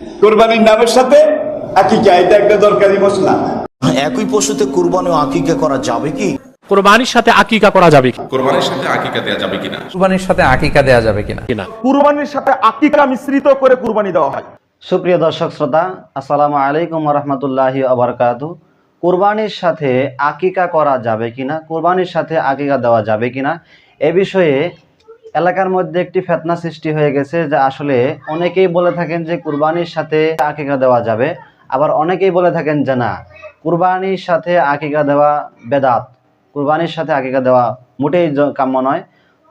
কোরবানির নামের সাথে আকিকা এটা একটা দরকারি মশলা। একই পশুতে কুরবানি ও আকিকা করা যাবে কি? কোরবানির সাথে আকিকা করা যাবে কি? কোরবানির সাথে আকিকা দেওয়া যাবে কিনা? কুরবানির সাথে আকিকা দেয়া যাবে কিনা? কিনা? কুরবানির সাথে আকিকা মিশ্রিত করে কুরবানি দেওয়া হয়। সুপ্রিয় দর্শক শ্রোতা আসসালামু আলাইকুম রহমতুল্লাহি আবরকাত কুরবানির সাথে আকিকা করা যাবে কিনা? কুরবানির সাথে আকিকা দেওয়া যাবে কিনা? এ বিষয়ে এলাকার মধ্যে একটি ফেতনা সৃষ্টি হয়ে গেছে যে আসলে অনেকেই বলে থাকেন যে কুরবানির সাথে আকিকা দেওয়া যাবে। আবার অনেকেই বলে থাকেন যে না, কুরবানির সাথে আকিকা দেওয়া বেদাত। কুরবানির সাথে আকিকা দেওয়া মোটেই কাম্য নয়।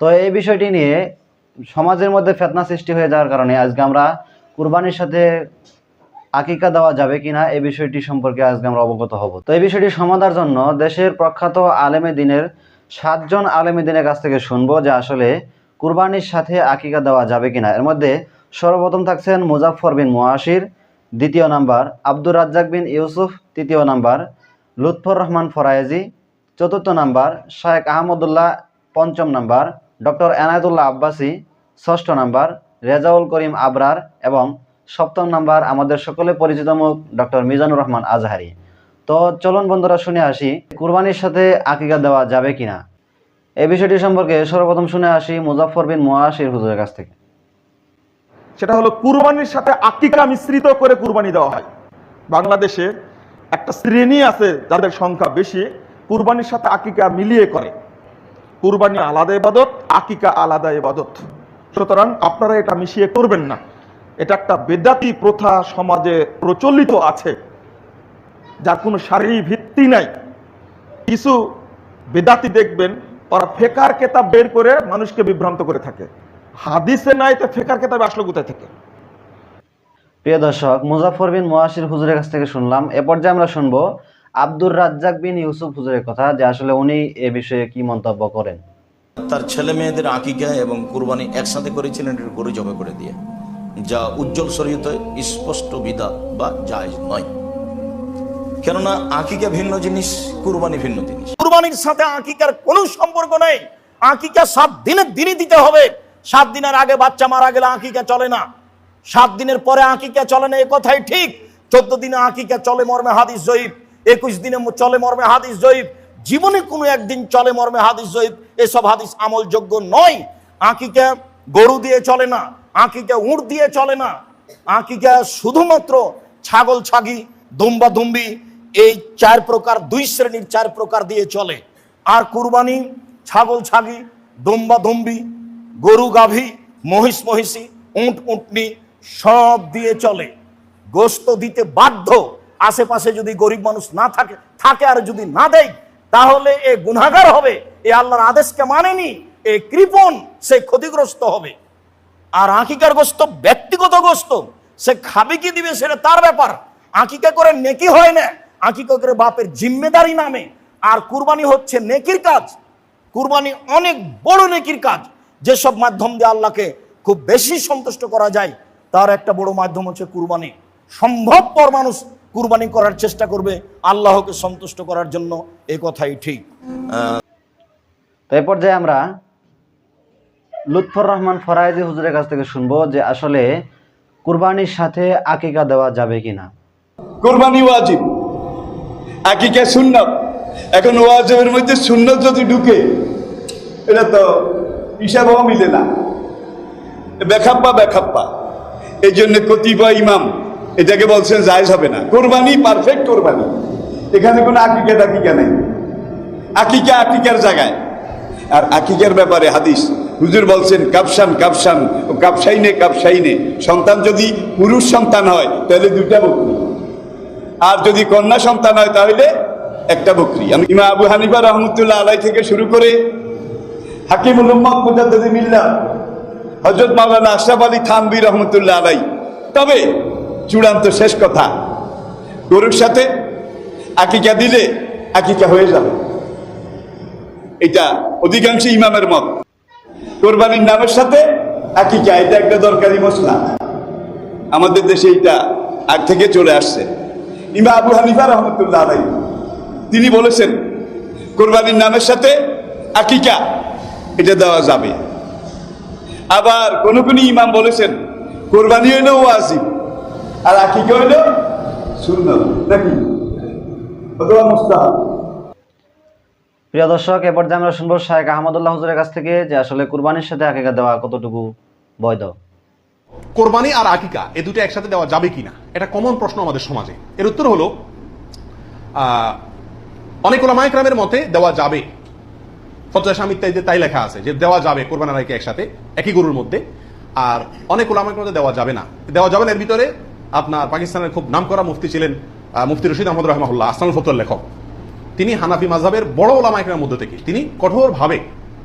তো এই বিষয়টি নিয়ে সমাজের মধ্যে ফেতনা সৃষ্টি হয়ে যাওয়ার কারণে আজকে আমরা কুরবানির সাথে আকিকা দেওয়া যাবে কিনা এই বিষয়টি সম্পর্কে আজকে আমরা অবগত হব। তো এই বিষয়টি সমাধার জন্য দেশের প্রখ্যাত আলেমে দিনের সাতজন আলেমে দিনের কাছ থেকে শুনব যে আসলে কুরবানির সাথে আকিকা দেওয়া যাবে কিনা? এর মধ্যে সর্বপ্রথম থাকছেন মুজাফর বিন মুয়াশির দ্বিতীয় নাম্বার আব্দুর রাজ্জাক বিন ইউসুফ, তৃতীয় নাম্বার লুৎফর রহমান ফরায়েজি, চতুর্থ নাম্বার শায়েক আহমদুল্লাহ, পঞ্চম নাম্বার ডক্টর এনায়তুল্লাহ আব্বাসী, ষষ্ঠ নাম্বার রেজাউল করিম আবরার এবং সপ্তম নাম্বার আমাদের সকলে পরিচিত মুখ ডক্টর মিজানুর রহমান আজহারি। তো চলুন বন্ধুরা শুনে আসি, কুরবানির সাথে আকিকা দেওয়া যাবে কিনা? এই বিষয়টি সম্পর্কে সর্বপ্রথম শুনে আসি মুজাফর বিন মুয়াশির হুজুরের কাছ থেকে। সেটা হলো, কুরবানির সাথে আকিকা মিশ্রিত করে কুরবানি দেওয়া হয়। বাংলাদেশে একটা শ্রেণি আছে যাদের সংখ্যা বেশি, কুরবানির সাথে আকিকা মিলিয়ে করে। কুরবানি আলাদা ইবাদত আকিকা আলাদা ইবাদত। সুতরাং আপনারা এটা মিশিয়ে করবেন না। এটা একটা বেদাতি প্রথা সমাজে প্রচলিত আছে, যার কোনো শারীরিক ভিত্তি নাই। কিছু বেদাতি দেখবেন ওরা ফেকার কেতাব বের করে মানুষকে বিভ্রান্ত করে থাকে। হাদিসে নাই তো ফেকার কেতাব আসলো কোথায় থেকে? প্রিয় দর্শক মুজাফর বিন মুয়াশির হুজুরের কাছ থেকে শুনলাম। এ পর্যায়ে আমরা শুনব আব্দুর রাজ্জাক বিন ইউসুফ হুজুরের কথা যে আসলে উনি এ বিষয়ে কি মন্তব্য করেন। তার ছেলে মেয়েদের আকিকা এবং কুরবানি একসাথে করেছিলেন এর গরু জবে করে দিয়ে। যা উজ্জ্বল শরীয়তে স্পষ্ট বিদা বা জায়েজ নয়। কেননা আকিকা ভিন্ন জিনিস, কুরবানি ভিন্ন জিনিস। কুরবানির সাথে আকিকার কোনো সম্পর্ক নেই। আকিকা সাত দিনের দিনই দিতে হবে। সাত দিনের আগে বাচ্চা মারা গেলে আকিকা চলে না। সাত দিনের পরে আকিকা চলে না, এ কথাই ঠিক। চোদ্দ দিনে আকিকা চলে মর্মে হাদিস জয়ীব। একুশ দিনে চলে মর্মে হাদিস জয়ীব। জীবনে কোনো একদিন চলে মর্মে হাদিস জয়ীব। এসব হাদিস আমলযোগ্য নয়। আকিকা গরু দিয়ে চলে না, আকিকা উঁট দিয়ে চলে না। আকিকা শুধুমাত্র ছাগল ছাগি, দুম্বা দুম্বি এই চার প্রকার, দুই শ্রেণির চার প্রকার দিয়ে চলে। আর কুরবানি, ছাগল ছাগি, দুম্বা দুম্বি, গরু গাভী, মহিষ মহিষী, উঁট উঁটনি, সব দিয়ে চলে। গোস্ত দিতে বাধ্য। আশেপাশে যদি গরিব মানুষ না থাকে থাকে আর যদি না দেয়, তাহলে এ গুনাগার হবে। এ আল্লাহর আদেশকে মানেনি। এ কৃপণ, সে ক্ষতিগ্রস্ত হবে। আর আঁকিকার গোস্ত ব্যক্তিগত গোস্ত। সে খাবে কি দিবে সেটা তার ব্যাপার। আকিকা করে নেকি হয় না। আকিকা করে বাপের জিম্মেদারি নামে। আর কুরবানি হচ্ছে নেকির কাজ। কুরবানি অনেক বড় নেকির কাজ। যেসব মাধ্যম দিয়ে আল্লাহকে খুব বেশি সন্তুষ্ট করা যায় তার একটা বড় মাধ্যম হচ্ছে কুরবানি। সম্ভবপর মানুষ কুরবানি করার চেষ্টা করবে আল্লাহকে সন্তুষ্ট করার জন্য এ কথাই ঠিক। তো এই পর্যায়ে আমরা লুৎফর রহমান ফরাইজি হুজুরের কাছ থেকে শুনব যে আসলে কুরবানির সাথে আকিকা দেওয়া যাবে কিনা। কোরবানি ওয়াজিব। আকিকা সুন্নত। এখন ওয়াজিবের মধ্যে সুন্নত যদি ঢুকে, এটা তো হিসাবও মিলে না। বেখাপ্পা বেখাপ্পা। এই জন্য কতিপয় ইমাম এটাকে বলছেন জায়জ হবে না। কোরবানি পারফেক্ট কোরবানি। এখানে কোনো আকিকা টাকিকা নেই। আকিকা আকিকার জায়গায়। আর আকিকার ব্যাপারে হাদিস। হুজুর বলছেন কাপসান কাপসান ও কাপসাইনে সন্তান যদি পুরুষ সন্তান হয়, তাহলে দুইটা বকরি। আর যদি কন্যা সন্তান হয় তাহলে একটা বকরি। আমি ইমা আবু হানিফা রহমতুল্লাহ আলাই থেকে শুরু করে হাকিমুল উম্মদ মুজাদ্দিদ মিল্লা হজরত মাওলানা আশরাফ আলী থানবি রহমতুল্লাহ আলাই তবে চূড়ান্ত শেষ কথা, গরুর সাথে আকিকা দিলে আকিকা হয়ে যাবে। এটা অধিকাংশ ইমামের মত। কোরবানির নামের সাথে আকিকা, এটা একটা দরকারি মশলা আমাদের দেশে এটা আগ থেকে চলে আসছে। ইমা আবু হানিফা রহমতুল্লাহ আলাই তিনি বলেছেন কোরবানির নামের সাথে আকিকা এটা দেওয়া যাবে। আবার কোন কোন ইমাম বলেছেন কোরবানি হইলেও ওয়াজিব আর আকিকা হইল সুন্নত নাকি? অথবা মুস্তাহাব। প্রিয় দর্শক এ পর্যায়ে আমরা শুনব শাহেখ আহমদুল্লাহ হুজুরের কাছ থেকে যে আসলে কুরবানির সাথে আকিকা দেওয়া কতটুকু বৈধ। কোরবানি আর আকিকা এ দুটো একসাথে দেওয়া যাবে কিনা? এটা কমন প্রশ্ন আমাদের সমাজে। এর উত্তর হলো অনেক ওলামায়করামের মতে দেওয়া যাবে। ফতোয়া স্বামী ইত্যাদিতে তাই লেখা আছে, যে দেওয়া যাবে কোরবান আকিকা একসাথে, একই গরুর মধ্যে। আর অনেক ওলামায়কের মধ্যে দেওয়া যাবে না। দেওয়া যাবে না, এর ভিতরে আপনার পাকিস্তানের খুব নামকরা মুফতি ছিলেন মুফতি রশিদ আহমদ রহমাহুল্লাহ আসানুল ফতুয়ার লেখক। তিনি হানাফি মাযহাবের বড় ওলামায়কের মধ্যে থেকে। তিনি কঠোরভাবে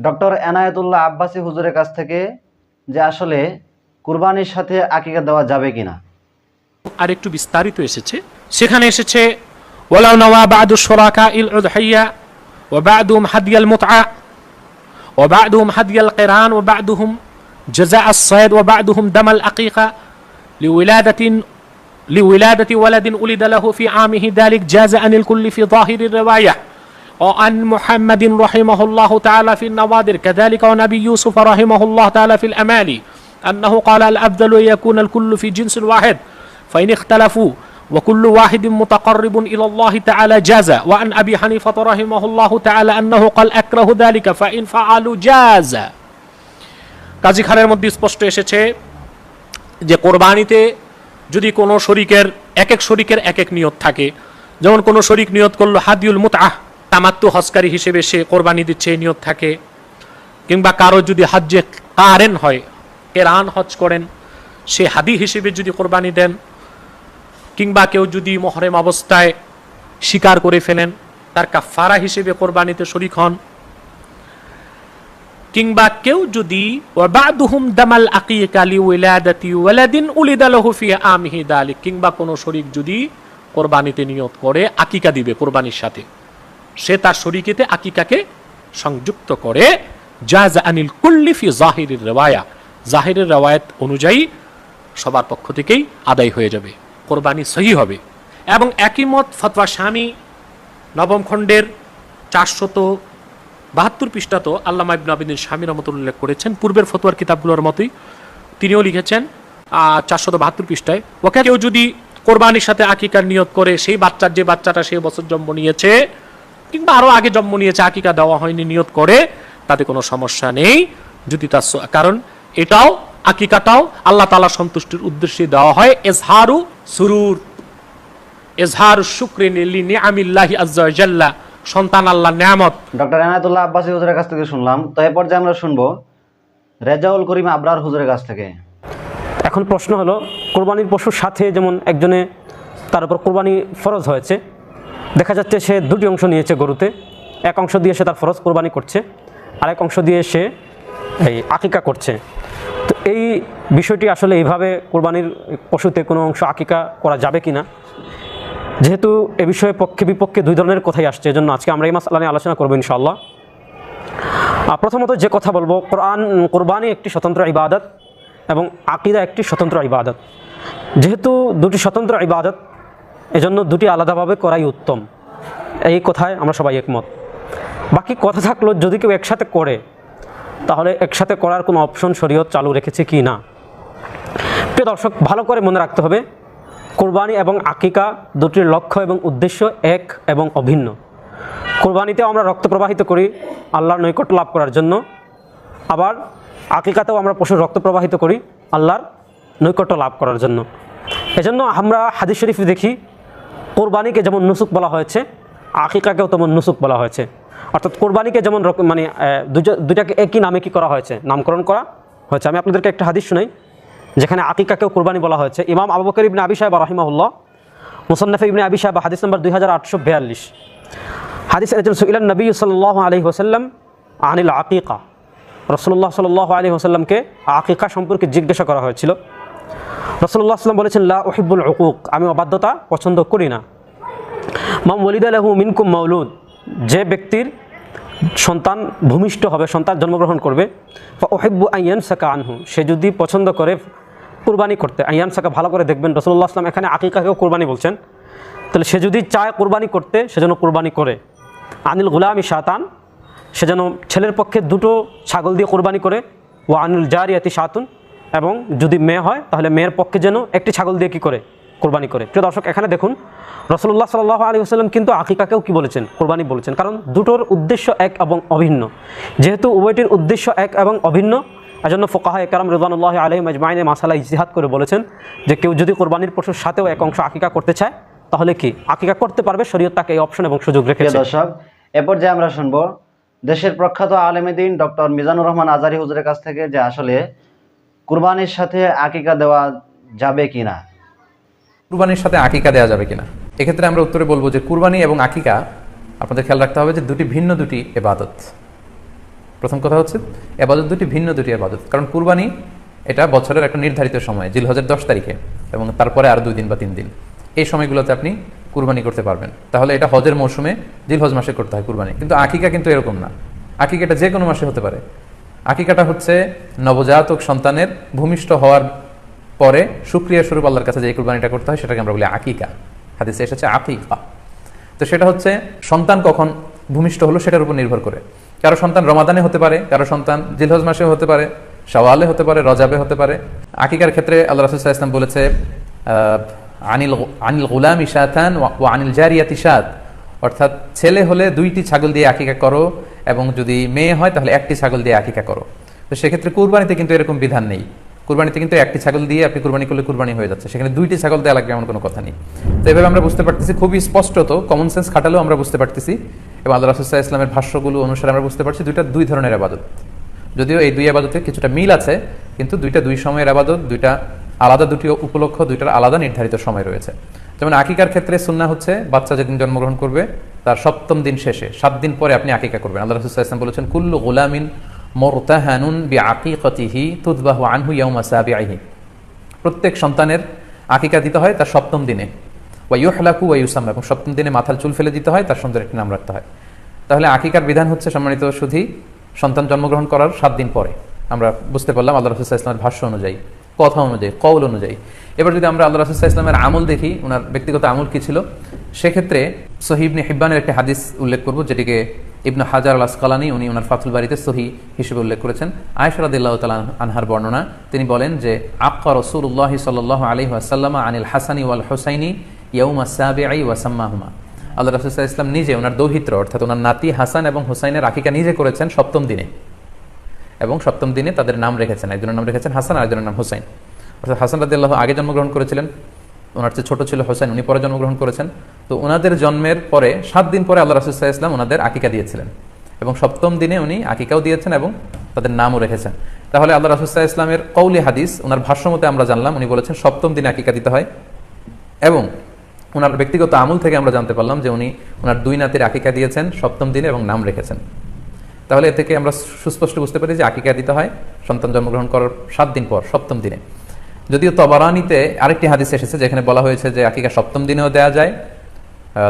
ডক্টর এনায়েতুল্লাহ আব্বাসী হুজুরের কাছ থেকে যে আসলে কুরবানির সাথে আকিকা দেওয়া যাবে কিনা। আর একটু বিস্তারিত এসেছে। সেখানে এসেছে, ওয়ালাউ নওয়া বাদু শরাকা ইল উদহাইয়া, ওয়া বাদুম হাদিয়াল মুতআ, ওয়া বাদুম হাদিয়াল কিরান, ওয়া বাদুহুম জাযা আস-সায়দ ওয়া বাদুহুম দামাল আকিকা, লিউলাদাতিন, লিউলাদাতি ওয়ালাদিন উলিদা লাহু ফি আমিহি দালিক জাযা আনিল কুল্লি ফি যাহিরির রিওয়ায়াহ। وعن محمد رحمه الله تعالى في النوادر كذلك ونبي يوسف رحمه الله تعالى في الأمالي أنه قال الأفضل أن يكون الكل في جنس واحد فإن اختلفوا وكل واحد متقرب إلى الله تعالى جاز وعن أبي حنيفة رحمه الله تعالى أنه قال أكره ذلك فإن فعلوا جاز কাজী খানের মধ্যে স্পষ্ট এসেছে যে কোরবানিতে যদি কোনো শরিকের এক এক শরিকের এক এক নিয়ত থাকে যেমন কোনো শরিক নিয়ত করলো হাদিউল মুতাহ তামাত্তু হসকারী হিসেবে সে কোরবানি দিচ্ছে, এই নিয়ত থাকে। কিংবা কারও যদি হাজ্যে কারেন হয়, কেরান হজ করেন, সে হাদি হিসেবে যদি কোরবানি দেন, কিংবা কেউ যদি মহরেম অবস্থায় স্বীকার করে ফেলেন, তার কাফারা হিসেবে কোরবানিতে শরিক হন। কিংবা কেউ যদি দামাল আকিকা লিউলাদাতি ওয়ালাদিন উলিদা লাহু ফি আমিহি দালিক, কিংবা কোনো শরিক যদি কোরবানিতে নিয়ত করে, আকিকা দিবে কোরবানির সাথে। সে তার শরীকেতে আকিকাকে সংযুক্ত করে। জাজ আনিল কুল্লিফি জাহিরের রেওয়ায়া। জাহিরের রেওয়ায়াত অনুযায়ী সবার পক্ষ থেকেই আদায় হয়ে যাবে, কোরবানি সহি হবে। এবং একই মত ফতোয়া স্বামী নবম খণ্ডের চারশত বাহাত্তর পৃষ্ঠা তো আল্লামা ইবনে আবিদিন স্বামী রহমতুল উল্লেখ করেছেন, পূর্বের ফতোয়ার কিতাবগুলোর মতোই তিনিও লিখেছেন চারশত বাহাত্তর পৃষ্ঠায়, ওকে কেউ যদি কোরবানির সাথে আকিকার নিয়োগ করে, সেই বাচ্চার যে বাচ্চাটা সেই বছর জন্ম নিয়েছে কিংবা আরও আগে জন্ম নিয়েছে আকিকা দেওয়া হয়নি নিয়ত করে তাতে কোনো সমস্যা নেই। যদি তার কারণ এটাও আকিকাটাও আল্লাহ তালা সন্তুষ্টির উদ্দেশ্যে দেওয়া হয় এজহারু সুরুর। এজহারু শুক্রিন ওয়া জাল্লা। সন্তান আল্লাহ নিয়ামত। ডক্টর এনায়েতুল্লাহ আব্বাসী হুজুরের কাছ থেকে শুনলাম। তো এ পর্যায়ে আমরা শুনব রেজাউল করিম আবরার হুজুরের কাছ থেকে। এখন প্রশ্ন হলো কোরবানির পশুর সাথে যেমন একজনে তার উপর কোরবানি ফরজ হয়েছে দেখা যাচ্ছে সে দুটি অংশ নিয়েছে গরুতে। এক অংশ দিয়ে সে তার ফরজ কোরবানি করছে, আরেক অংশ দিয়ে সে এই আকিকা করছে। তো এই বিষয়টি আসলে এইভাবে কোরবানির পশুতে কোনো অংশ আকিকা করা যাবে কি না যেহেতু এ বিষয়ে পক্ষে বিপক্ষে দুই ধরনের কথাই আসছে, এজন্য আজকে আমরা এই মাসালা নিয়ে আলোচনা করব ইনশাআল্লাহ। প্রথমত যে কথা বলব, কোরআন, কোরবানি একটি স্বতন্ত্র ইবাদত এবং আকিদা একটি স্বতন্ত্র ইবাদত। যেহেতু দুটি স্বতন্ত্র ইবাদত এজন্য দুটি আলাদাভাবে করাই উত্তম। এই কথায় আমরা সবাই একমত। বাকি কথা থাকল, যদি কেউ একসাথে করে, তাহলে একসাথে করার কোনো অপশন শরীয়ত চালু রেখেছে কি না? প্রিয় দর্শক, ভালো করে মনে রাখতে হবে, কোরবানি এবং আকিকা দুটির লক্ষ্য এবং উদ্দেশ্য এক এবং অভিন্ন। কোরবানিতেও আমরা রক্ত প্রবাহিত করি, আল্লাহর নৈকট্য লাভ করার জন্য। আবার আকিকাতেও আমরা পশুর রক্ত প্রবাহিত করি, আল্লাহর নৈকট্য লাভ করার জন্য। এজন্য আমরা হাদিস শরীফ দেখি কোরবানিকে যেমন নুসুক বলা হয়েছে, আকিকাকেও তেমন নুসুক বলা হয়েছে। অর্থাৎ কোরবানিকে যেমন মানে দুইটাকে একই নামে কি করা হয়েছে? নামকরণ করা হয়েছে। আমি আপনাদেরকে একটা হাদিস শুনাই, যেখানে আকিকাকেও কোরবানি বলা হয়েছে। ইমাম আবু বকর ইবনে আবি সাহেব রাহিমাহুল্লাহ, মুসন্নফে ইবনে আবি সাহেব হাদিস নম্বর দুই হাজার আটশো বিয়াল্লিশ। হাদিস একজন সুইলান নবী সাল্লাহ আলহি ওসাল্লাম আনিল আকিকা। রসুল্লাহ সাল্লাহ আলী ওসাল্লামকে আকিকা সম্পর্কে জিজ্ঞাসা করা হয়েছিল। রসুল্লাহ বলেছেন, লা ওহিবুল উকুক। আমি অবাধ্যতা পছন্দ করি না। মাম ওলিদ আলহু মিনকুম মাউলুদ। যে ব্যক্তির সন্তান ভূমিষ্ঠ হবে, সন্তান জন্মগ্রহণ করবে ওহেব্বু আইয়ান সাকা আনহু। সে যদি পছন্দ করে কুরবানি করতে আইয়ান সাকা ভালো করে দেখবেন রসুল্লাহ আসলাম এখানে আকিকাকেও কুরবানি বলছেন। তাহলে সে যদি চায় কুরবানি করতে, সে যেন কুরবানি করে। আনিল গুলামি শাতান। সে যেন ছেলের পক্ষে দুটো ছাগল দিয়ে কোরবানি করে। ও আনিল জারিয়াতি শাতুন। এবং যদি মেয়ে হয়, তাহলে মেয়ের পক্ষে যেন একটি ছাগল দিয়ে কী করে? কোরবানি করে। প্রিয় দর্শক, এখানে দেখুন রসুল্লাহ সাল্লাহ আলী আসাল্লাম কিন্তু আকিকাকেও কি বলেছেন? কোরবানি বলেছেন। কারণ দুটোর উদ্দেশ্য এক এবং অভিন্ন। যেহেতু উভয়টির উদ্দেশ্য এক এবং অভিন্ন এই এজন্য ফোকাহা একরাম রিদানুল্লাহ আলহিম আজমাইনে মাসালা ইজতিহাদ করে বলেছেন যে কেউ যদি কোরবানির পশুর সাথেও এক অংশ আকিকা করতে চায়, তাহলে কি? আকিকা করতে পারবে, শরীয়ত তাকে এই অপশন এবং সুযোগ রেখেছে। দর্শক, এ পর্যায়ে আমরা শুনব, দেশের প্রখ্যাত আলেমেদিন ডক্টর মিজানুর রহমান আজারি হুজুরের কাছ থেকে যে আসলে কুরবানির সাথে আকিকা দেওয়া যাবে কিনা? কুরবানির সাথে আকিকা দেওয়া যাবে কিনা? এক্ষেত্রে আমরা উত্তরে বলব যে কুরবানি এবং আকিকা আপনাদের খেয়াল রাখতে হবে যে দুটি ভিন্ন দুটি এবাদত। প্রথম কথা হচ্ছে, এবাদত দুটি ভিন্ন দুটি এবাদত। কারণ কুরবানি এটা বছরের একটা নির্ধারিত সময় জিলহজের দশ তারিখে এবং তারপরে আরও দুই দিন বা তিন দিন। এই সময়গুলোতে আপনি কুরবানি করতে পারবেন। তাহলে এটা হজের মৌসুমে জিলহজ মাসে করতে হয় কুরবানি। কিন্তু আকিকা কিন্তু এরকম না। আকিকাটা যে কোনো মাসে হতে পারে। আকিকাটা হচ্ছে নবজাতক সন্তানের ভূমিষ্ঠ হওয়ার পরে সুক্রিয়া স্বরূপ আল্লাহর কাছে যে কুরবানিটা করতে হয় সেটাকে আমরা বলি আকিকা। হাদিসে এসেছে আকিকা। তো সেটা হচ্ছে সন্তান কখন ভূমিষ্ঠ হলো সেটার উপর নির্ভর করে। কারও সন্তান রমাদানে হতে পারে, কারও সন্তান জিলহজ মাসে হতে পারে, শাওয়ালে হতে পারে, রজাবে হতে পারে। আকিকার ক্ষেত্রে আল্লাহ রাসুল ইসলাম বলেছে আনিল আনিল গুলাম ইশাতান ও আনিল জারিয়াত ইশাত অর্থাৎ ছেলে হলে দুইটি ছাগল দিয়ে আকিকা করো এবং যদি মেয়ে হয়, তাহলে একটি ছাগল দিয়ে আকিকা করো। তো সেক্ষেত্রে কুরবানিতে কিন্তু এরকম বিধান নেই। কুরবানিতে কিন্তু একটি ছাগল দিয়ে আপনি কুরবানি করলে কুরবানি হয়ে যাচ্ছে। সেখানে দুইটি ছাগল দেওয়া লাগবে এমন কোনো কথা নেই। তো এভাবে আমরা বুঝতে পারতেছি, খুবই স্পষ্টত কমন সেন্স খাটালেও আমরা বুঝতে পারতেছি। এবং আল্লাহ রাসুল্লাহ ইসলামের ভাষ্যগুলো অনুসারে আমরা বুঝতে পারছি, দুইটা দুই ধরনের আবাদত। যদিও এই দুই আবাদতে কিছুটা মিল আছে, কিন্তু দুইটা দুই সময়ের আবাদত, দুইটা আলাদা দুটি উপলক্ষ, দুইটার আলাদা নির্ধারিত সময় রয়েছে। যেমন আকিকার ক্ষেত্রে সুন্না হচ্ছে, বাচ্চা যেদিন জন্মগ্রহণ করবে তার সপ্তম দিন শেষে, সাত দিন পরে আপনি আকিকা করবেন। আল্লাহ রসুল ইসলাম বলেছেন, কুল্লু গোলামিন মোরতাহানুন বি আকিকতিহি তুদবাহু আনহু ইয়াউমা সাবিআইহি প্রত্যেক সন্তানের আকিকা দিতে হয় তার সপ্তম দিনে। ওয়াইহলাকু ওয়াইউসাম এবং সপ্তম দিনে মাথার চুল ফেলে দিতে হয়, তার সুন্দর একটি নাম রাখতে হয়। তাহলে আকিকার বিধান হচ্ছে সম্মানিত শুধু সন্তান জন্মগ্রহণ করার সাত দিন পরে। আমরা বুঝতে পারলাম আল্লাহ রসুল্লাহ ইসলামের ভাষ্য অনুযায়ী, কথা অনুযায়ী কৌল অনুযায়ী। এবার যদি আমরা আল্লাহ রসুল্লাহ ইসলামের আমল দেখি ওনার ব্যক্তিগত আমল কি ছিল? সেক্ষেত্রে সহিবনে হিব্বানের একটি হাদিস উল্লেখ করব, যেটিকে ইবনু হাজার আল আসকালানি উনি ওনার ফাতুল বাড়িতে সহি হিসেবে উল্লেখ করেছেন। আয়সরাদিল্লাহ তালা আনহার বর্ণনা। তিনি বলেন যে, আক্কা রসুল্লাহ সাল আলী আসাল্লামা আনিল হাসানি ওয়াল হোসাইনি ইয়ৌমা সাবে আই ওয়াসাম্মাহুমা আল্লাহ রসুল্লাহ ইসলাম নিজে ওনার দৌহিত্র, অর্থাৎ ওনার নাতি হাসান এবং হোসাইনের আকিকা নিজে করেছেন সপ্তম দিনে। এবং সপ্তম দিনে তাদের নাম রেখেছেন। একজনের নাম রেখেছেন হাসান আর একজনের নাম হুসাইন। অর্থাৎ হাসান রাদিল্লাহ আগে জন্মগ্রহণ করেছিলেন ওনার চেয়ে ছোট ছিল হোসেন, উনি পরে জন্মগ্রহণ করেছেন। তো ওনাদের জন্মের পরে, সাত দিন পরে আল্লাহ রসুল্লাহ ইসলাম ওনাদের আকিকা দিয়েছিলেন। এবং সপ্তম দিনে উনি আকিকাও দিয়েছেন এবং তাদের নামও রেখেছেন। তাহলে আল্লাহ রসুল্লাহ ইসলামের কৌলি হাদিস ওনার ভাষ্যমতে আমরা জানলাম, উনি বলেছেন, সপ্তম দিনে আকিকা দিতে হয়। এবং ওনার ব্যক্তিগত আমল থেকে আমরা জানতে পারলাম যে উনি ওনার দুই নাতির আকিকা দিয়েছেন, সপ্তম দিনে এবং নাম রেখেছেন। তাহলে এ থেকে আমরা সুস্পষ্ট বুঝতে পারি যে আকিকা দিতে হয়, সন্তান জন্মগ্রহণ করার সাত দিন পর, সপ্তম দিনে। যদিও তবারানিতে আরেকটি হাদিস এসেছে যেখানে বলা হয়েছে যে আকিকা সপ্তম দিনেও দেওয়া যায়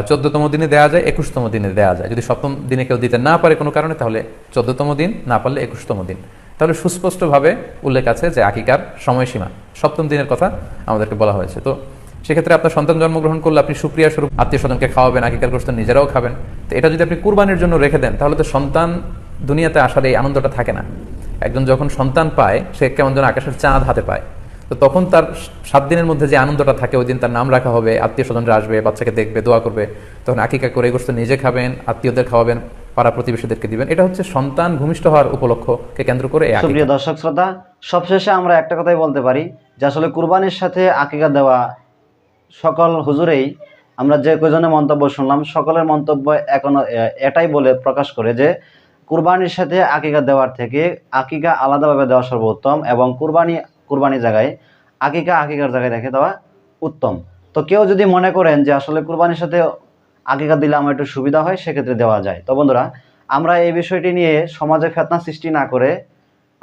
চোদ্দতম দিনে দেওয়া যায়, একুশতম দিনে দেওয়া যায়। যদি সপ্তম দিনে কেউ দিতে না পারে কোনো কারণে, তাহলে চোদ্দতম দিন, না পারলে একুশতম দিন। তাহলে সুস্পষ্টভাবে উল্লেখ আছে যে আকিকার সময়সীমা, সপ্তম দিনের কথা আমাদেরকে বলা হয়েছে। তো সেক্ষেত্রে আপনার সন্তান জন্মগ্রহণ করলে আপনি সুপ্রিয়া স্বরূপ আত্মীয় স্বজনকে খাওয়াবেন, আকিকার গোষ্ঠ নিজেরাও খাবেন। তো এটা যদি আপনি কুরবানির জন্য রেখে দেন, তাহলে তো সন্তান দুনিয়াতে আসার এই আনন্দটা থাকে না। একজন যখন সন্তান পায়, সে কেমন যেন আকাশের চাঁদ হাতে পায়। তো তখন তার সাত দিনের মধ্যে যে আনন্দটা থাকে, ওই দিন তার নাম রাখা হবে, আত্মীয় স্বজনরা আসবে, বাচ্চাকে দেখবে, দোয়া করবে তখন আকিকা করে গোষ্ঠ নিজে খাবেন, আত্মীয়দের খাওয়াবেন, পাড়া প্রতিবেশীদেরকে দিবেন এটা হচ্ছে সন্তান ভূমিষ্ঠ হওয়ার উপলক্ষকে কেন্দ্র করে। সুপ্রিয় দর্শক শ্রোতা, সবশেষে আমরা একটা কথাই বলতে পারি, যে আসলে কুরবানির সাথে আকিকা দেওয়া সকল হুজুরেই আমরা যে কজনের মন্তব্য শুনলাম, সকলের মন্তব্য এখনও এটাই বলে প্রকাশ করে যে কুরবানির সাথে আকিকা দেওয়ার থেকে আকিকা আলাদাভাবে দেওয়া সর্বোত্তম এবং কুরবানি কুরবানি জায়গায়, আকিকা আকিকার জায়গায় রেখে দেওয়া উত্তম। তো কেউ যদি মনে করেন যে আসলে কুরবানির সাথে আকিকা দিলে আমার একটু সুবিধা হয়, সেক্ষেত্রে দেওয়া যায়। তো বন্ধুরা, আমরা এই বিষয়টি নিয়ে সমাজে ফেতনা সৃষ্টি না করে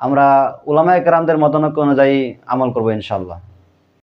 আমরা উলামায়ে কেরামদের মতামত অনুযায়ী আমল করব ইনশাল্লাহ